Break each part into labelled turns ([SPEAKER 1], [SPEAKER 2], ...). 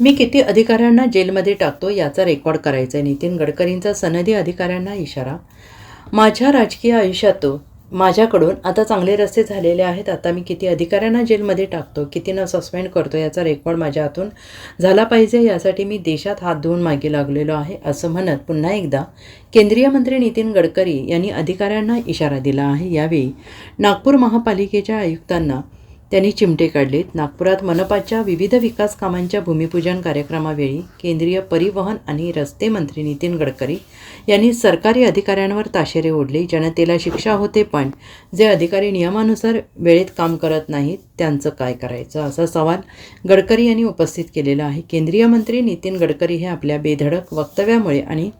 [SPEAKER 1] मी किती अधिकाऱ्यांना जेलमध्ये टाकतो याचा रेकॉर्ड करायचा आहे नितीन गडकरींचा सनदी अधिकाऱ्यांना इशारा. माझ्या राजकीय आयुष्यातून माझ्याकडून आता चांगले रस्ते झालेले आहेत. आता मी किती अधिकाऱ्यांना जेलमध्ये टाकतो कितींना सस्पेंड करतो याचा रेकॉर्ड माझ्या हातून झाला पाहिजे यासाठी मी देशात हात धुवून मागे लागलेलो आहे असं म्हणत पुन्हा एकदा केंद्रीय मंत्री नितीन गडकरी यांनी अधिकाऱ्यांना इशारा दिला आहे. यावेळी नागपूर महापालिकेच्या आयुक्तांना त्यांनी चिमटे काढलेत. नागपुरात मनपाच्या विविध विकास कामांच्या भूमिपूजन कार्यक्रमावेळी केंद्रीय परिवहन आणि रस्ते मंत्री नितीन गडकरी यांनी सरकारी अधिकाऱ्यांवर ताशेरे ओढले. जनतेला शिक्षा होते पण जे अधिकारी नियमानुसार वेळेत काम करत नाहीत त्यांचं काय करायचं? असा सवाल गडकरी यांनी उपस्थित केलेला आहे. केंद्रीय मंत्री नितीन गडकरी हे आपल्या बेधडक वक्तव्यामुळे आणि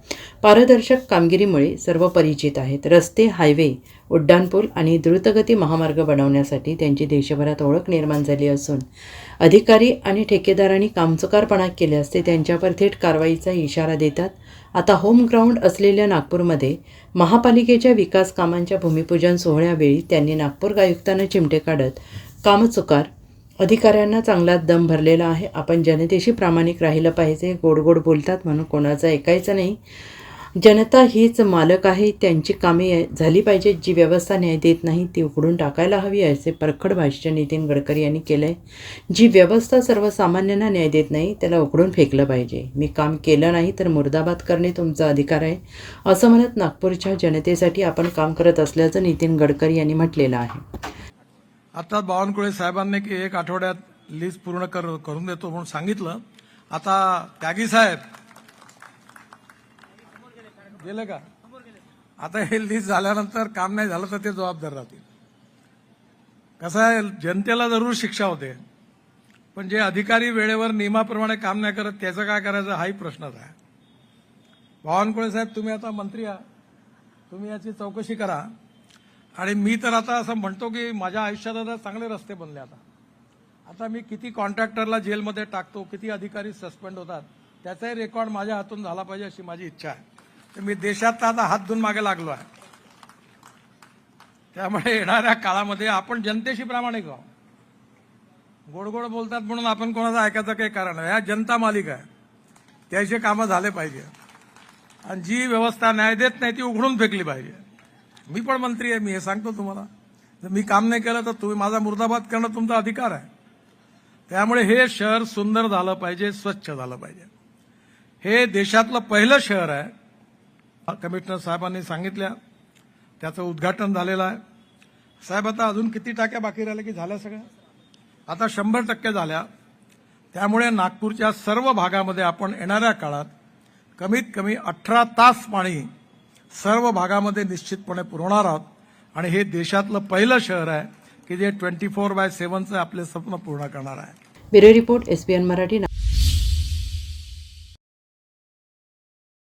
[SPEAKER 1] पारदर्शक कामगिरीमुळे सर्व परिचित आहेत. रस्ते हायवे उड्डाणपूल आणि द्रुतगती महामार्ग बनवण्यासाठी त्यांची देशभरात ओळख निर्माण झाली असून अधिकारी आणि ठेकेदारांनी कामचुकारपणा केल्यास ते त्यांच्यावर थेट कारवाईचा इशारा देतात. आता होम ग्राउंड असलेल्या नागपूरमध्ये महापालिकेच्या विकास कामांच्या भूमिपूजन सोहळ्यावेळी त्यांनी नागपूर आयुक्तांना चिमटे काढत कामचुकार. अधिकाऱ्यांना चांगलाच दम भरलेला आहे. आपण जनतेशी प्रामाणिक राहिलं पाहिजे. गोड गोड बोलतात म्हणून कोणाचं ऐकायचं नाही. जनता हीच मालक आहे. त्यांची कामे झाली पाहिजेत. जी व्यवस्था न्याय देत नाही ती उकडून टाकायला हवी असे परखड भाष्य नितीन गडकरी यांनी केलं आहे जी व्यवस्था सर्वसामान्यांना न्याय देत नाही त्याला उकडून फेकलं पाहिजे. मी काम केलं नाही तर मुर्दाबाद करणे तुमचा अधिकार आहे. असं म्हणत नागपूरच्या जनतेसाठी आपण काम करत असल्याचं नितीन गडकरी यांनी म्हटलेलं आहे.
[SPEAKER 2] आता बावनकुळे साहेबांनी की एक आठवड्यात लिस्ट पूर्ण कर करून देतो म्हणून सांगितलं. आता त्यागी साहेब. गेले का? आता हे लिस्ट झाल्यानंतर काम नाही झालं तर ते जबाबदार राहतील. कसं आहे जनतेला जरूर शिक्षा होते. पण जे अधिकारी वेळेवर नियमाप्रमाणे काम नाही करत त्याचं काय करायचं हाही प्रश्नच आहे. बावनकुळे साहेब तुम्ही आता मंत्री आहात. तुम्ही याची चौकशी करा. आणि मी तर आता असं म्हणतो की माझ्या आयुष्यात आता चांगले रस्ते बनले आता. आता मी किती कॉन्ट्रॅक्टरला जेलमध्ये टाकतो किती अधिकारी सस्पेंड होतात त्याचाही रेकॉर्ड माझ्या हातून झाला पाहिजे अशी माझी इच्छा आहे. तर मी देशात तर आता हात धुवून मागे लागलो आहे. त्यामुळे येणाऱ्या काळामध्ये आपण जनतेशी प्रामाणिक आहोत गोड गोड बोलतात म्हणून आपण कोणाचं ऐकायचं काही कारण नाही. ह्या जनता मालिक आहे. त्याचे कामं झाले पाहिजे. आणि जी व्यवस्था न्याय देत नाही ती उघडून फेकली पाहिजे. मी पण मंत्री आहे मी हे सांगतो तुम्हाला. जर मी काम नाही केलं तर तुम्ही माझा मुर्दाबाद करणं तुमचा अधिकार आहे. त्यामुळे हे शहर सुंदर झालं पाहिजे स्वच्छ झालं पाहिजे. हे देशातलं पहिलं शहर आहे. कमिशनर साहेबांनी सांगितल्या त्याचं उद्घाटन झालेलं आहे. साहेब आता अजून किती टाक्या बाकी राहिल्या की झाल्या सगळ्या? आता शंभर टक्के झाल्या. त्यामुळे नागपूरच्या सर्व भागामध्ये आपण येणाऱ्या काळात कमीत कमी अठरा तास पाणी सर्व भागामध्ये निश्चितपणे पुरवणार आहोत. आणि हे देशातलं पहिलं शहर आहे की जे ट्वेंटी फोर बाय सेव्हनचं आपले स्वप्न पूर्ण करणार आहे.
[SPEAKER 1] Bureau report S Marathi